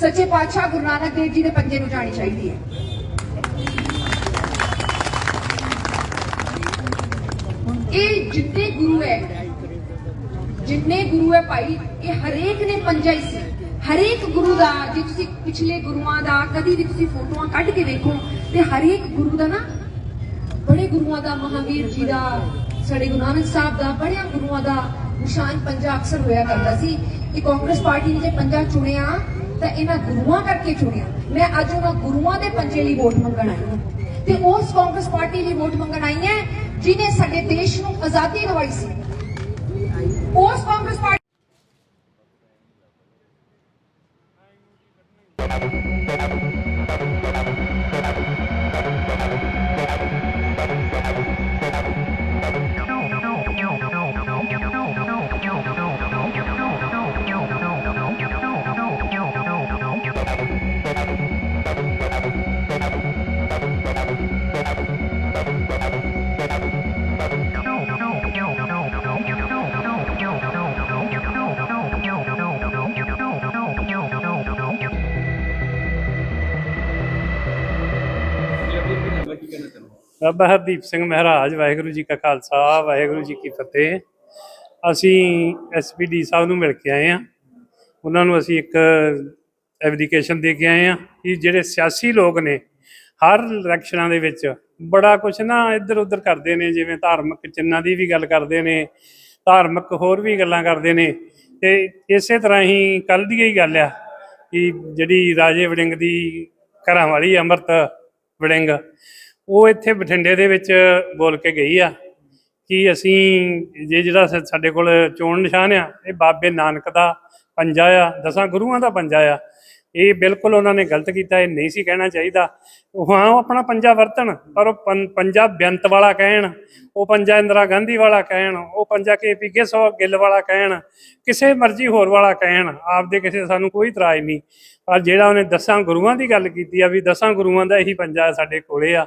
ਸੱਚੇ ਪਾਤਸ਼ਾਹ ਗੁਰੂ ਨਾਨਕ ਦੇਵ ਜੀ ਦੇ ਪੰਜੇ ਨੂੰ ਜਾਣੀ ਚਾਹੀਦੀ ਹੈ। ਇਹ ਜਿੰਨੇ ਗੁਰੂ ਹੈ, ਜਿੰਨੇ ਗੁਰੂ ਹੈ ਭਾਈ, ਇਹ ਹਰੇਕ ਨੇ ਪੰਜਾ ਹੀ ਸੀ। ਹਰੇਕ ਗੁਰੂ ਦਾ, ਜੇ ਤੁਸੀਂ ਪਿਛਲੇ ਗੁਰੂਆਂ ਦਾ, ਕਦੀ ਵੀ ਤੁਸੀਂ ਫੋਟੋਆਂ ਕੱਢ ਕੇ ਵੇਖੋ ਤੇ ਹਰੇਕ ਗੁਰੂ ਦਾ ਨਾ, ਬੜੇ ਗੁਰੂਆਂ ਦਾ, ਮਹਾਵੀਰ ਜੀ ਦਾ, ਸਾਡੇ ਗੁਰੂ ਨਾਨਕ ਸਾਹਿਬ ਦਾ, ਬੜਿਆਂ ਗੁਰੂਆਂ ਦਾ, ਨਿਸ਼ਾਨ ਪੰਜਾ ਅਕਸਰ ਹੋਇਆ ਕਰਦਾ ਸੀ। ਇਹ ਕਾਂਗਰਸ ਪਾਰਟੀ ਨੇ ਜੇ ਪੰਜਾ ਚੁਣਿਆ ਤਾਂ ਇਹਨਾਂ ਗੁਰੂਆਂ ਕਰਕੇ ਚੁਣਿਆ। ਮੈਂ ਅੱਜ ਉਹਨਾਂ ਗੁਰੂਆਂ ਦੇ ਪੰਜੇ ਲਈ ਵੋਟ ਮੰਗਣ ਆਈ ਹਾਂ। ਤੇ ਉਸ ਕਾਂਗਰਸ ਪਾਰਟੀ ਲਈ ਵੋਟ ਮੰਗਣ ਆਈ ਹਾਂ ਜਿਨੇ ਸਾਡੇ ਦੇਸ਼ ਨੂੰ ਆਜ਼ਾਦੀ ਦਿਵਾਈ ਸੀ। ਉਸ ਕਾਂਗਰਸ ਪਾਰਟੀ ਬਾਬਾ ਹਰਦੀਪ ਸਿੰਘ ਮਹਾਰਾਜ, ਵਾਹਿਗੁਰੂ ਜੀ ਕਾ ਖਾਲਸਾ, ਵਾਹਿਗੁਰੂ ਜੀ ਕੀ ਫਤਿਹ। ਅਸੀਂ ਐਸਪੀਡੀ ਸਾਹਿਬ ਨੂੰ ਮਿਲ ਕੇ ਆਏ ਆ ਉਹਨਾਂ ਨੂੰ ਅਸੀਂ ਇੱਕ ਐਪਲੀਕੇਸ਼ਨ ਦੇ ਕੇ ਆਏ ਆ ਕਿ ਜਿਹੜੇ ਸਿਆਸੀ ਲੋਕ ਨੇ, ਹਰ ਇਲੈਕਸ਼ਨਾਂ ਦੇ ਵਿੱਚ ਬੜਾ ਕੁਝ ਨਾ ਇੱਧਰ ਉੱਧਰ ਕਰਦੇ ਨੇ, ਜਿਵੇਂ ਧਾਰਮਿਕ ਚਿੰਨਾਂ ਦੀ ਵੀ ਗੱਲ ਕਰਦੇ ਨੇ, ਧਾਰਮਿਕ ਹੋਰ ਵੀ ਗੱਲਾਂ ਕਰਦੇ ਨੇ। ਤੇ ਇਸੇ ਤਰ੍ਹਾਂ ਹੀ ਕੱਲ ਦੀ ਹੀ ਗੱਲ ਆ ਕਿ ਜਿਹੜੀ ਰਾਜੇ ਵੜਿੰਗ ਦੀ ਘਰਾਂ ਵਾਲੀ ਅੰਮ੍ਰਿਤ ਵੜਿੰਗ ਉਹ ਇੱਥੇ ਬਠਿੰਡੇ ਦੇ ਵਿੱਚ ਬੋਲ ਕੇ ਗਈ ਆ ਕਿ ਅਸੀਂ ਜੇ ਜਿਹੜਾ ਸਾਡੇ ਕੋਲ ਚੋਣ ਨਿਸ਼ਾਨ ਆ, ਇਹ ਬਾਬੇ ਨਾਨਕ ਦਾ ਪੰਜਾ ਆ, ਦਸਾਂ ਗੁਰੂਆਂ ਦਾ ਪੰਜਾ ਆ। ਇਹ ਬਿਲਕੁਲ ਉਹਨਾਂ ਨੇ ਗਲਤ ਕੀਤਾ, ਇਹ ਨਹੀਂ ਸੀ ਕਹਿਣਾ ਚਾਹੀਦਾ। ਉਹ ਹਾਂ, ਉਹ ਆਪਣਾ ਪੰਜਾ ਵਰਤਣ, ਪਰ ਉਹ ਪੰ- ਪੰਜਾ ਬੇਅੰਤ ਵਾਲਾ ਕਹਿਣ, ਉਹ ਪੰਜਾ ਇੰਦਰਾ ਗਾਂਧੀ ਵਾਲਾ ਕਹਿਣ, ਉਹ ਪੰਜਾ ਕੇ ਪੀ ਸੌ ਗਿੱਲ ਵਾਲਾ ਕਹਿਣ, ਕਿਸੇ ਮਰਜ਼ੀ ਹੋਰ ਵਾਲਾ ਕਹਿਣ, ਆਪਦੇ ਕਿਸੇ ਸਾਨੂੰ ਕੋਈ ਇਤਰਾਜ਼ ਨਹੀਂ। ਪਰ ਜਿਹੜਾ ਉਹਨੇ ਦਸਾਂ ਗੁਰੂਆਂ ਦੀ ਗੱਲ ਕੀਤੀ ਆ, ਵੀ ਦਸਾਂ ਗੁਰੂਆਂ ਦਾ ਇਹੀ ਪੰਜਾ ਸਾਡੇ ਕੋਲੇ ਆ।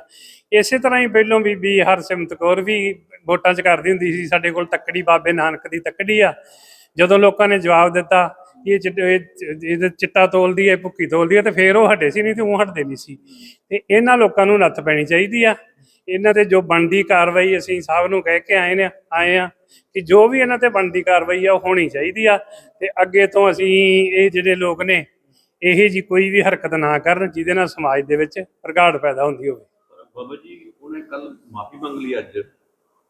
ਇਸੇ ਤਰ੍ਹਾਂ ਹੀ ਪਹਿਲੋਂ ਬੀਬੀ ਹਰਸਿਮਤ ਕੌਰ ਵੀ ਵੋਟਾਂ 'ਚ ਕਰਦੀ ਹੁੰਦੀ ਸੀ, ਸਾਡੇ ਕੋਲ ਤੱਕੜੀ ਬਾਬੇ ਨਾਨਕ ਦੀ ਤੱਕੜੀ ਆ। ਜਦੋਂ ਲੋਕਾਂ ਨੇ ਜਵਾਬ ਦਿੱਤਾ ਇਹ ਚਿੱਟ- ਇਹਦੇ ਚਿੱਟਾ ਤੋਲਦੀ ਹੈ ਭੁੱਕੀ ਤੋਲਦੀ ਹੈ ਤੇ ਫੇਰ ਉਹ ਹਟੇ ਸੀ ਨਹੀਂ ਤੇ ਉਹ ਹਟਦੇ ਨਹੀਂ ਸੀ। ਤੇ ਇਹਨਾਂ ਲੋਕਾਂ ਨੂੰ ਨੱਥ ਪੈਣੀ ਚਾਹੀਦੀ ਆ। ਇਹਨਾਂ ਤੇ ਜੋ ਬਣਦੀ ਕਾਰਵਾਈ ਅਸੀਂ ਸਾਹਿਬ ਨੂੰ ਕਹਿ ਕੇ ਆਏ ਨੇ ਆਏ ਆ ਕਿ ਜੋ ਵੀ ਇਹਨਾਂ ਤੇ ਬਣਦੀ ਕਾਰਵਾਈ ਆ, ਉਹ ਹੋਣੀ ਚਾਹੀਦੀ ਆ। ਤੇ ਅੱਗੇ ਤੋਂ ਅਸੀਂ ਇਹ ਜਿਹੜੇ ਲੋਕ ਨੇ, ਇਹ ਜੀ ਕੋਈ ਵੀ ਹਰਕਤ ਨਾ ਕਰਨ ਜਿਹਦੇ ਨਾਲ ਸਮਾਜ ਦੇ ਵਿੱਚ ਪ੍ਰਗਾੜ ਪੈਦਾ ਹੁੰਦੀ ਹੋਵੇ। ਬਾਬਾ ਜੀ, ਉਹਨੇ ਕੱਲ ਮਾਫੀ ਮੰਗ ਲਈ ਅੱਜ।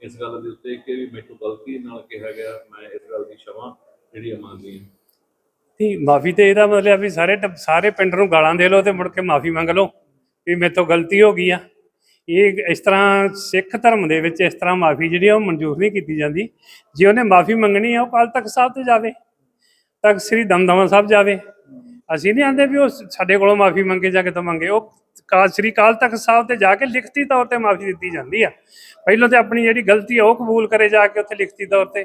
ਇਸ ਗੱਲ ਦੇ ਉੱਤੇ ਕਿ ਵੀ ਮੈਨੂੰ ਗਲਤੀ ਨਾਲ ਕਿਹਾ ਗਿਆ, ਮੈਂ ਇਸ ਗੱਲ ਦੀ ਸ਼ਮਾ ਜਿਹੜੀ ਮੰਗਦੀ ਹਾਂ। ਤੇ ਮਾਫੀ ਤੇ ਇਹਦਾ ਮਤਲਬ ਵੀ ਸਾਰੇ ਟੱਬ- ਸਾਰੇ ਪਿੰਡ ਨੂੰ ਗਾਲਾਂ ਦੇ ਲਓ ਤੇ ਮੁੜ ਕੇ ਮਾਫੀ ਮੰਗ ਲਓ ਵੀ ਮੇਰੇ ਤੋਂ ਗਲਤੀ ਹੋ ਗਈ ਆ। ਇਹ ਇਸ ਤਰ੍ਹਾਂ ਸਿੱਖ ਧਰਮ ਦੇ ਵਿੱਚ ਇਸ ਤਰ੍ਹਾਂ ਮਾਫੀ ਜਿਹੜੀ ਆ ਉਹ ਮਨਜ਼ੂਰ ਨਹੀਂ ਕੀਤੀ ਜਾਂਦੀ। ਜੇ ਉਹਨੇ ਮਾਫੀ ਮੰਗਣੀ ਆ, ਉਹ ਕੱਲ ਤਖ਼ਤ ਸਾਹਿਬ ਤੇ ਜਾਵੇ, ਤਖ਼ਤ ਸ੍ਰੀ ਦਮਦਮਾ ਸਾਹਿਬ ਜਾਵੇ। ਅਸੀਂ ਨਹੀਂ ਆਂਦੇ ਵੀ ਉਹ ਸਾਡੇ ਕੋਲੋਂ ਮਾਫੀ ਮੰਗੇ ਜਾਂ ਕੇ ਮੰਗੇ। ਉਹ ਕਾਲ ਸ੍ਰੀ ਅਕਾਲ ਤਖ਼ਤ ਸਾਹਿਬ ਤੇ ਜਾ ਕੇ ਲਿਖਤੀ ਤੌਰ ਤੇ ਮਾਫੀ ਦਿੱਤੀ ਜਾਂਦੀ ਆ। ਪਹਿਲਾਂ ਤੇ ਆਪਣੀ ਜਿਹੜੀ ਗਲਤੀ ਆ, ਉਹ ਕਬੂਲ ਕਰੇ ਜਾ ਕੇ ਉੱਥੇ ਲਿਖਤੀ ਤੌਰ ਤੇ।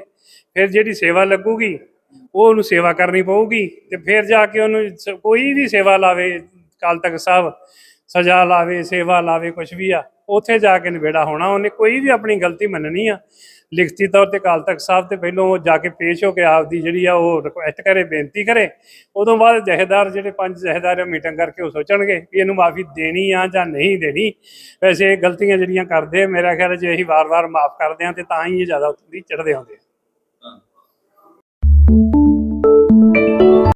ਫਿਰ ਜਿਹੜੀ ਸੇਵਾ ਲੱਗੂਗੀ ਉਹ ਉਹਨੂੰ ਸੇਵਾ ਕਰਨੀ ਪਊਗੀ ਤੇ ਫਿਰ ਜਾ ਕੇ ਉਹਨੂੰ ਕੋਈ ਵੀ ਸੇਵਾ ਲਾਵੇ ਕਾਲ ਤੱਕ ਸਾਹਿਬ, ਸਜ਼ਾ ਲਾਵੇ, ਸੇਵਾ ਲਾਵੇ ਕੁਝ ਵੀ ਆ, ਉੱਥੇ ਜਾ ਕੇ ਨਿਬੇੜਾ ਹੋਣਾ, ਉਹਨੇ ਕੋਈ ਵੀ ਆਪਣੀ ਗਲਤੀ ਮੰਨਣੀ ਆ। ਲਿਖਤੀ ਤੌਰ ਤੇ ਕਾਲ ਤੱਕ ਸਾਹਿਬ ਤੇ ਪਹਿਲੋਂ ਉਹ ਜਾ ਕੇ ਪੇਸ਼ ਹੋ ਕੇ ਆਪਦੀ ਜਿਹੜੀ ਆ ਉਹ ਰਿਕੁਐਸਟ ਕਰੇ, ਬੇਨਤੀ ਕਰੇ, ਉਦੋਂ ਬਾਅਦ ਜਹੇਦਾਰ ਜਿਹੜੇ ਪੰਜ ਜਹੇਦਾਰ ਮੀਟਿੰਗ ਕਰਕੇ ਉਹ ਸੋਚਣਗੇ ਵੀ ਇਹਨੂੰ ਮਾਫੀ ਦੇਣੀ ਆ ਜਾਂ ਨਹੀਂ ਦੇਣੀ। ਵੈਸੇ ਇਹ ਗਲਤੀਆਂ ਜਿਹੜੀਆਂ ਕਰਦੇ ਮੇਰਾ ਖਿਆਲ ਜੇ ਅਸੀਂ ਵਾਰ-ਵਾਰ ਮਾਫ ਕਰਦੇ ਆ ਤੇ ਤਾਂ ਹੀ ਇਹ ਜ਼ਿਆਦਾ ਉੱਤੇ ਚੜਦੇ ਆਉਂਦੇ ਆ।